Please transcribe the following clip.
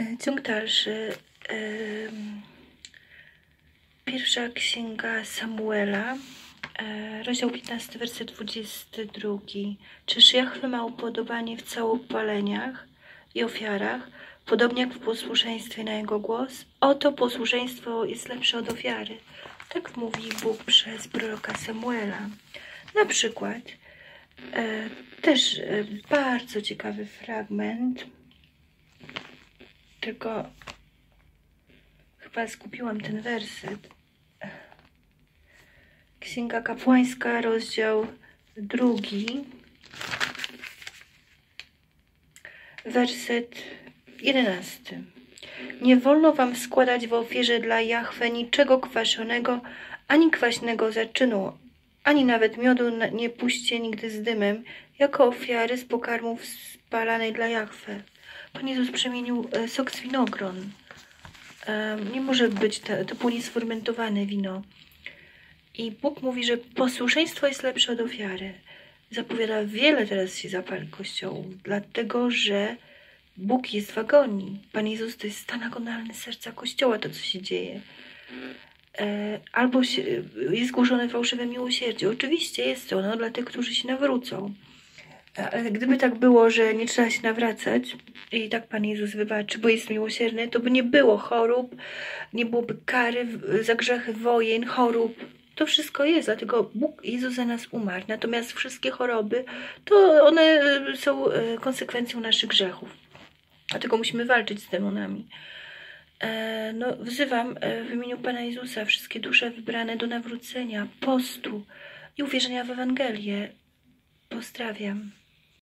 E, Ciąg dalszy. Pierwsza księga Samuela, e, rozdział 15, werset 22. Czyż Jachwy ma upodobanie w całopaleniach i ofiarach, podobnie jak w posłuszeństwie na Jego głos? Oto posłuszeństwo jest lepsze od ofiary. Tak mówi Bóg przez proroka Samuela. Na przykład, e, też bardzo ciekawy fragment, tylko chyba skupiłam ten werset. Księga Kapłańska, rozdział drugi, werset jedenasty. Nie wolno wam składać w ofierze dla Jahwe niczego kwaszonego, ani kwaśnego zaczynu, ani nawet miodu nie puśćcie nigdy z dymem, jako ofiary z pokarmów spalanej dla Jahwe. Pan Jezus przemienił e, sok z winogron. Em, Nie może być to, było niesfermentowane wino. I Bóg mówi, że posłuszeństwo jest lepsze od ofiary. Zapowiada wiele teraz się zapal kościołów, dlatego że Bóg jest w agonii. Pan Jezus to jest stan agonalny serca kościoła, to co się dzieje. E, Albo jest głoszone fałszywe miłosierdzie. Oczywiście jest ono dla tych, którzy się nawrócą. Ale gdyby tak było, że nie trzeba się nawracać i tak Pan Jezus wybaczy, bo jest miłosierny, to by nie było chorób, nie byłoby kary za grzechy, wojen, chorób. To wszystko jest, dlatego Bóg Jezus za nas umarł. Natomiast wszystkie choroby, to one e, są e, konsekwencją naszych grzechów. Dlatego musimy walczyć z demonami. E, No, wzywam e, w imieniu Pana Jezusa wszystkie dusze wybrane do nawrócenia, postu i uwierzenia w Ewangelię. Pozdrawiam.